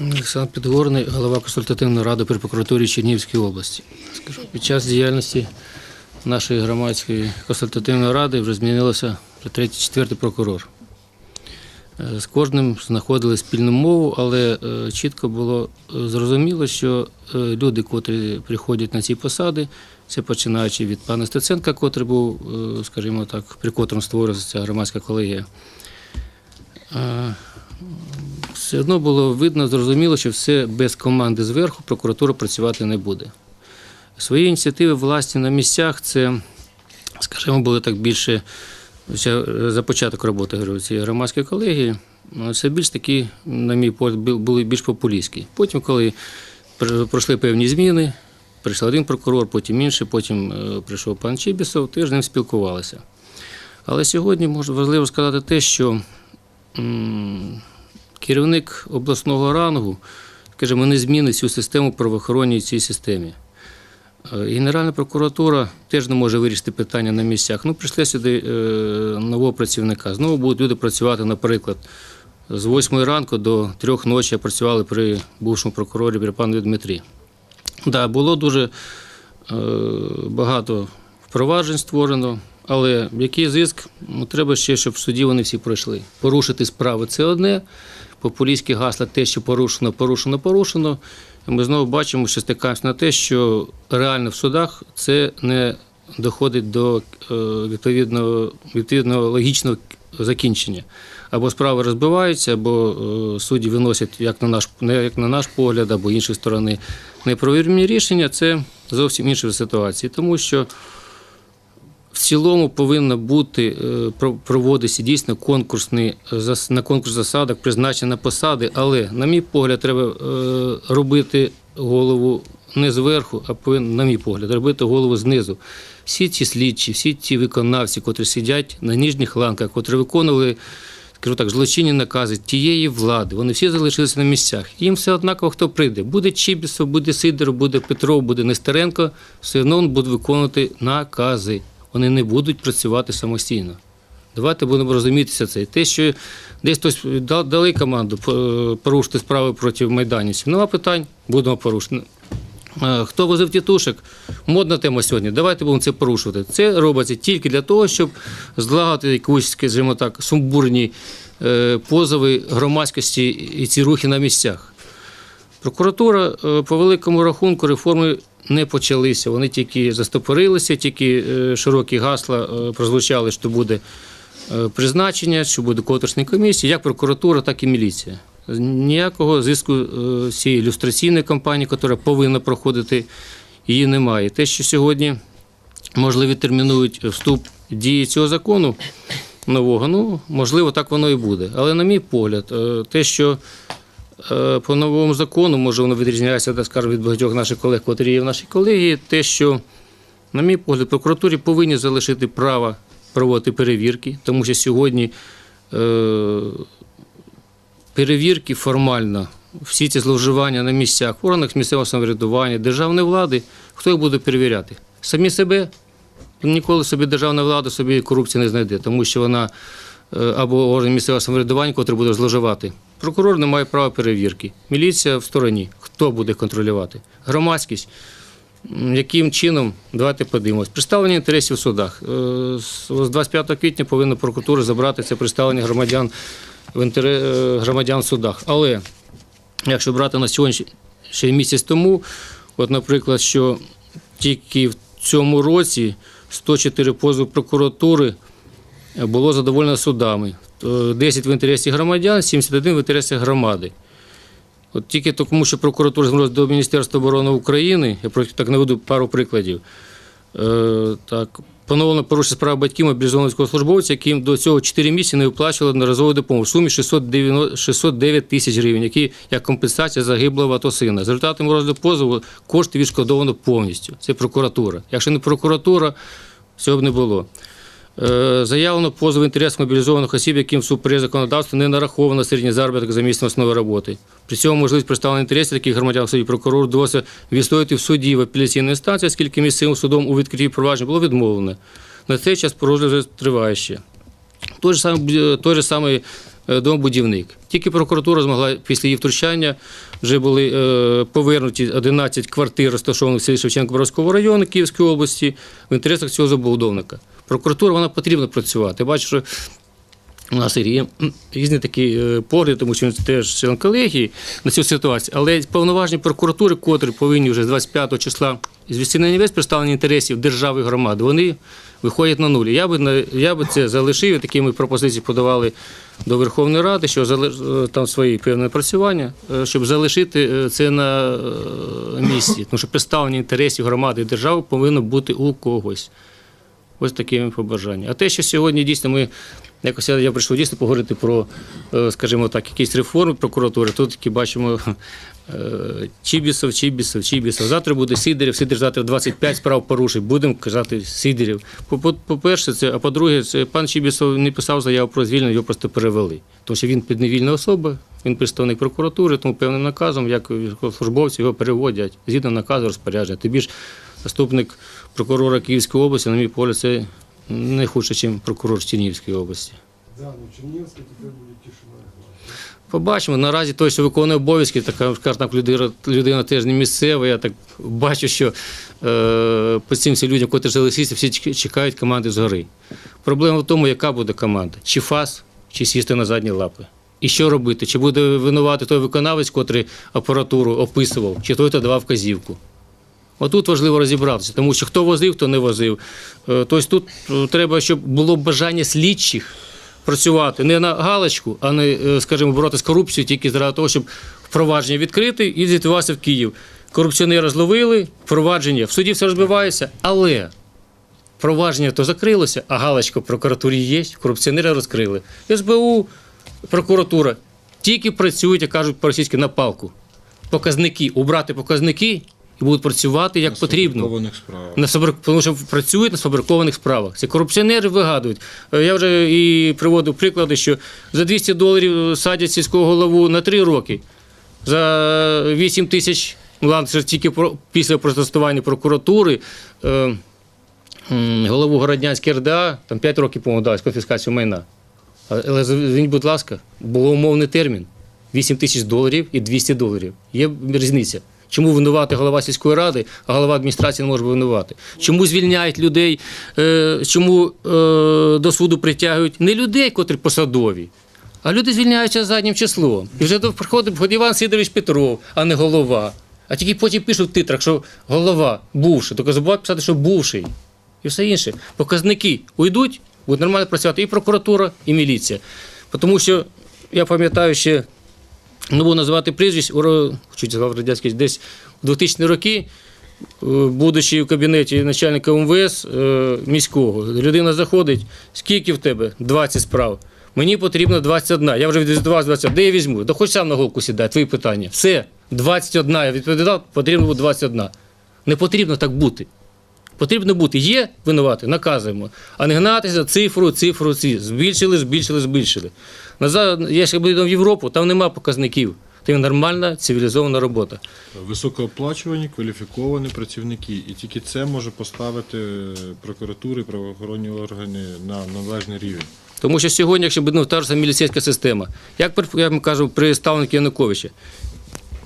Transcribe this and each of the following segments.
Олександр Підгорний, голова консультативної ради при прокуратурі Чернігівської області. Скажу, під час діяльності нашої громадської консультативної ради вже змінилося третій, четвертий прокурор. Е, З кожним знаходили спільну мову, але е, чітко було е, зрозуміло, що люди, котрі приходять на ці посади, це починаючи від пана Стеценка, котрий був, скажімо так, при котрому створювалася ця громадська колегія. Е, все одно було видно, зрозуміло, що все без команди зверху прокуратура працювати не буде. Свої ініціативи власні на місцях це, скажімо, були так більше за початок роботи цієї громадської колегії. ну, Це більш такі, на мій погляд, були більш популістські. Потім, коли пройшли певні зміни, прийшов один прокурор, потім інший, потім е, прийшов пан Чібісов, теж з ним спілкувалися. Але сьогодні можна важливо сказати те, що керівник обласного рангу, скажімо, не змінить цю систему правоохоронній цій системі. Е, Генеральна прокуратура теж не може вирішити питання на місцях. Ну, прийшли сюди е, нового працівника. Знову будуть люди працювати, наприклад, з 8 ранку до 3 ночі працювали при бувшому прокурорі при пану Дмитрі. Да, було дуже е, багато впроваджень створено, але який зиск? Ну, треба ще, щоб в суді вони всі пройшли. Порушити справи це одне, популістські гасла, те, що порушено, порушено, порушено. І ми знову бачимо, що стикаємося на те, що реально в судах це не доходить до е, відповідного, відповідного логічного закінчення. Або справи розбиваються, або е, судді виносять, як на наш, як на наш погляд, або іншої сторони, неправомірні рішення. Це зовсім інша ситуація. Тому що в цілому повинно бути е, проводитися дійсно конкурсні е, на конкурс засадах призначення на посади, але, на мій погляд, треба е, робити голову не зверху, а повинен, на мій погляд, робити голову знизу. Всі ці слідчі, всі ті виконавці, котрі сидять на ніжніх ланках, котрі виконували. Скажу так, злочинні накази тієї влади, вони всі залишилися на місцях. Їм все однаково, хто прийде. Буде Чібісов, буде Сидоров, буде Петров, буде Нестеренко, все одно вони будуть виконувати накази вони не будуть працювати самостійно. Давайте будемо розумітися це. Те, що десь хтось дали команду е, порушити справи проти майданівців. Нема питань, будемо порушити. Е, Хто возив тітушек? Модна тема сьогодні. Давайте будемо це порушувати. Це робиться тільки для того, щоб злагодити якусь, скажімо так, сумбурні е, позови громадськості і ці рухи на місцях. Прокуратура е, по великому рахунку реформи не почалися. Вони тільки застопорилися, тільки е, широкі гасла е, прозвучали, що буде призначення, що буде конкурсні комісії, як прокуратура, так і міліція. Ніякого зв'язку з цією ілюстраційною кампанією, яка повинна проходити, її немає. Те, що сьогодні, можливо, термінують вступ дії цього закону нового, ну, можливо, так воно і буде. Але, на мій погляд, те, що по новому закону, може, воно відрізняється, так скажемо, від багатьох наших колег, котрі є в нашій колегії, те, що, на мій погляд, прокуратурі повинні залишити право проводити перевірки, тому що сьогодні е, перевірки формально, всі ці зловживання на місцях, в органах місцевого самоврядування, державної влади, хто їх буде перевіряти? Самі себе? Ніколи собі державна влада собі корупції не знайде, тому що вона е, або орган місцевого самоврядування, який буде зловживати. Прокурор не має права перевірки. Міліція в стороні. Хто буде контролювати? Громадськість. Яким чином? Давайте подивимось. Представлення інтересів в судах. Е, З з 25 квітня повинна прокуратура забрати це представлення громадян в інтере- е, громадян в судах. Але якщо брати на сьогодні ще місяць тому, от, наприклад, що тільки в цьому році 104 позови прокуратури було задоволено судами. 10 в інтересі громадян, 71 в інтересі громади. От тільки тому, що прокуратура звернулася до Міністерства оборони України, я так наведу пару прикладів. Е, так, поновлено порушення справи батьків мобілізованого військовослужбовця, яким до цього 4 місяці не виплачували одноразову допомогу в сумі 690 609 тисяч гривень, які як компенсація загиблого АТО сина. За результатами розгляду позову кошти відшкодовано повністю. Це прокуратура. Якщо не прокуратура, цього б не було. Е, Заявлено позов в інтерес мобілізованих осіб, яким всупереч законодавству не нараховано середній заробіток за місцем основи роботи. При цьому можливість представлення інтересів таких громадян в суді прокурор довелося відстояти в суді в апеляційній інстанції, оскільки місцевим судом у відкритті провадження було відмовлено. На цей час розгляд триває ще. Той же самий, той же самий е, домобудівник. Тільки прокуратура змогла після її втручання вже були е, повернуті 11 квартир, розташованих в селі Шевченко-Боровського району Київської області в інтересах цього забудовника. Прокуратура вона потрібно працювати. Бачу, що у нас є різні такі е, погляди, тому що він теж член колегії на цю ситуацію. Але повноважні прокуратури, котрі повинні вже з 25 числа звести на весь представлення інтересів держави і громади, вони виходять на нулі. Я би я би це залишив. Такі ми пропозиції подавали до Верховної Ради, що зали- е, там свої певні напрацювання, е, щоб залишити це на місці. Тому що представлення інтересів громади і держави повинно бути у когось. Ось таке побажання. А те, що сьогодні дійсно ми якось я, прийшов дійсно поговорити про, е, скажімо так, якісь реформи прокуратури. Тут таки бачимо е, Чібісов, Чібісов, Чібісов. Завтра буде Сидорів, Сидорів завтра 25 справ порушить. Будемо казати по- По-перше, це, а по-друге, це пан Чібісов не писав заяву про звільнення, його просто перевели. Тому що він підневільна особа, він представник прокуратури, тому певним наказом, як військовослужбовці, його переводять згідно наказу розпорядження. Тобі ж заступник прокурора Київської області, на мій погляд, це не хуже, ніж прокурор Чернігівської області. Да, ну Чернігівська тепер буде тишина. Побачимо. Наразі той, що виконує обов'язки, така так, людина, людина теж не місцева. Я так бачу, що е, по цим всім людям, котрі залишилися, всі чекають команди згори. Проблема в тому, яка буде команда: чи фас, чи сісти на задні лапи. І що робити? Чи буде винувати той виконавець, котрий апаратуру описував, чи той, хто давав вказівку. Отут важливо розібратися, тому що хто возив, хто не возив. Е, Тобто тут е, треба, щоб було бажання слідчих працювати не на галочку, а не, е, скажімо, боротися з корупцією тільки заради того, щоб впровадження відкрити і звітувався в Київ. Корупціонера зловили, впровадження в суді все розбивається, але провадження то закрилося, а галочка в прокуратурі є, корупціонера розкрили. СБУ, прокуратура тільки працюють, як кажуть по-російськи, на палку. Показники, убрати показники і будуть працювати як потрібно. Сфабрикованих справ. На. Тому що працюють на сфабрикованих справах. Це корупціонери вигадують. Е, Я вже і приводив приклади, що за 200 доларів садять сільського голову на 3 роки. За 8 тисяч, ну, це тільки після протестування прокуратури, е, голову Городнянської РДА, там 5 років, по-моєму, дали з конфіскацію майна. Але зверніть, будь ласка, було умовний термін. 8 тисяч доларів і 200 доларів. Є різниця. Чому винувати голова сільської ради, а голова адміністрації не може винувати? Чому звільняють людей, е, чому е, до суду притягують не людей, котрі посадові, а люди звільняються заднім числом. І вже приходить Іван Сидорович Петров, а не голова. А тільки потім пишуть в титрах, що голова бувший. Тільки забувають писати, що бувший. І все інше. Показники уйдуть, буде нормально працювати і прокуратура, і міліція. Тому що я пам'ятаю ще, не буду називати прізвищ, у ро- сказав радянський, десь у 2000 роки, е, будучи в кабінеті начальника МВС е, міського, людина заходить, скільки в тебе? 20 справ. Мені потрібно 21. Я вже відвідував 20. Де я візьму? Да хоч сам на голку сідай, твої питання. Все, 21. Я відповідав, потрібно буде 21. Не потрібно так бути. Потрібно бути. Є винувати, наказуємо. А не гнатися цифру, цифру, ці. Збільшили, збільшили, збільшили. Назад, я ще буду в Європу, там нема показників. Там нормальна цивілізована робота. Високооплачувані, кваліфіковані працівники. І тільки це може поставити прокуратури, правоохоронні органи на належний рівень. Тому що сьогодні, якщо буде ну, та ж міліцейська система, як я кажу, при ставнику Януковича,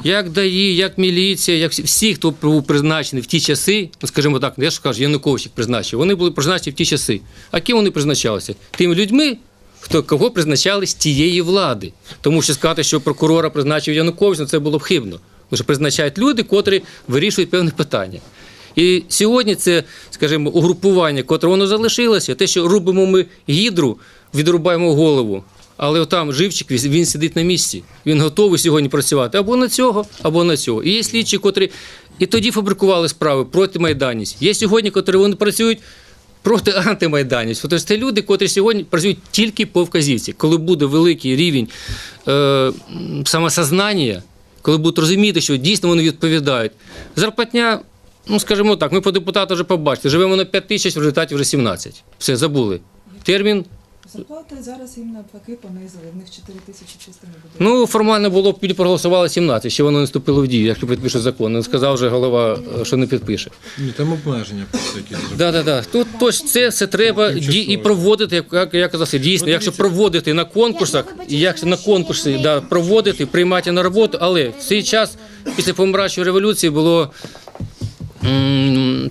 як ДАІ, як міліція, як всі- хто був призначений в ті часи, ну скажімо так, я ж кажу, Янукович їх призначив, вони були призначені в ті часи. А ким вони призначалися? Тими людьми, хто кого призначали з тієї влади. Тому що сказати, що прокурора призначив Янукович, ну це було б хибно. Тому що призначають люди, котрі вирішують певні питання. І сьогодні це, скажімо, угрупування, котре воно залишилося, те, що рубимо ми гідру, відрубаємо голову. Але там живчик, він сидить на місці. Він готовий сьогодні працювати або на цього, або на цього. І є слідчі, котрі і тоді фабрикували справи проти майданівців. Є сьогодні, котрі вони працюють проти антимайданівців. Тобто це люди, котрі сьогодні працюють тільки по вказівці. Коли буде великий рівень е, самосознання, коли будуть розуміти, що дійсно вони відповідають. Зарплатня, ну скажімо так, ми по депутату вже побачили, живемо на 5 тисяч, в результаті вже 17. Все, забули. Термін Зарплати зараз їм навпаки понизили. В них 4 тисячі чисто не буде. Ну, формально було б проголосували 17, ще воно не вступило в дію, якщо підпише закон. Не сказав вже голова, що не підпише. Ні, там обмеження просто якісь. Да, да, да. Тут точно це все треба Тимчасово. ді- і проводити, як, як я казав, дійсно, Ну, якщо проводити на конкурсах, і як на конкурси да, проводити, приймати на роботу, але в цей час після помирачої революції було.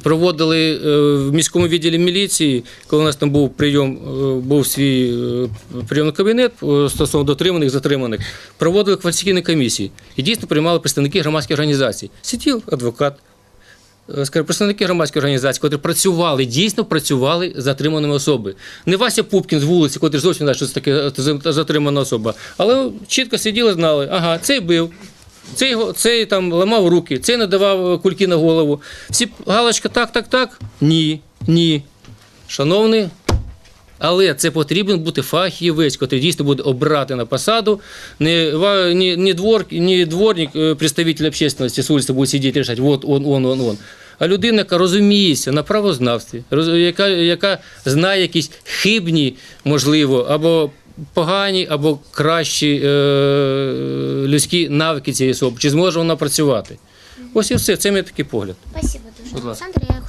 Проводили е, в міському відділі міліції, коли у нас там був прийом, е, був свій е, прийомний кабінет стосовно дотриманих, затриманих, проводили кваліфікаційні комісії і дійсно приймали представники громадських організацій. Сидів адвокат, представники громадської організації, котрі працювали, дійсно працювали з затриманими особи. Не Вася Пупкін з вулиці, котрий зовсім не знає, що це таке затримана особа. Але чітко сиділи, знали, ага, цей бив. Цей, цей там ламав руки, цей надавав е, кульки на голову. Всі галочка так, так, так. Ні, ні. Шановний, але це потрібен бути фахівець, який дійсно буде обрати на посаду. Не, не, не, двор, не дворник, е, представитель общественности з вулиці буде сидіти і рішати, от он, он, он, он. А людина, яка розуміється на правознавстві, яка, яка знає якісь хибні, можливо, або погані, або кращі е, людські навики цієї особи, чи зможе вона працювати. Ось і все, це мій такий погляд. Спасибо дуже. Будь ласка. Олександр, я хочу